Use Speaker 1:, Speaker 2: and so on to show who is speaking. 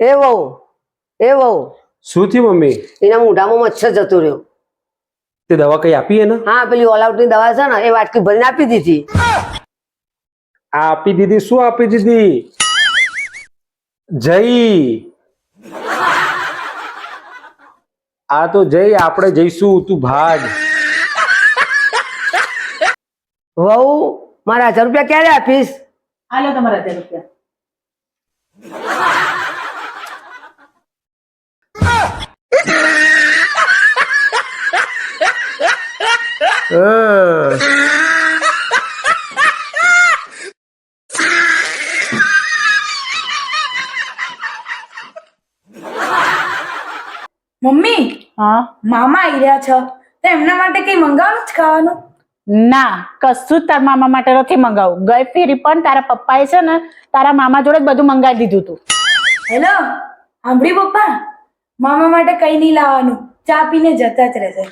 Speaker 1: એ વહુ એ વહુ.
Speaker 2: શું થયું મમ્મી?
Speaker 1: એના મોઢામાં મચ્છર જતો રહ્યો.
Speaker 2: તે દવા કઈ આપી એને?
Speaker 1: હા પેલી ઓલ આઉટની દવા છે ને એ વાટકી ભરીને આપી દીધી.
Speaker 2: આ આપી દીધી શું આપી દીધી? જઈ આ તો જઈ આપણે જઈશું તું ભાગ.
Speaker 1: વહુ મારા હજાર રૂપિયા ક્યારે આપીશ?
Speaker 3: હાલો તમારા હજાર રૂપિયા.
Speaker 4: મમ્મી
Speaker 3: હા?
Speaker 4: મામા આવી રહ્યા છે. તો એમના માટે કઈ મંગાવવાનું જ ખાવાનું?
Speaker 3: ના કશું જ તારા મામા માટે નથી મંગાવું. ગઈ ફેરી પણ તારા પપ્પાએ છે ને તારા મામા જોડે જ બધું મંગાવી દીધું તું.
Speaker 4: હેલો? સાંભળી પપ્પા? મામા માટે કઈ નહીં લાવવાનું. ચા પીને જતા જ રહેશે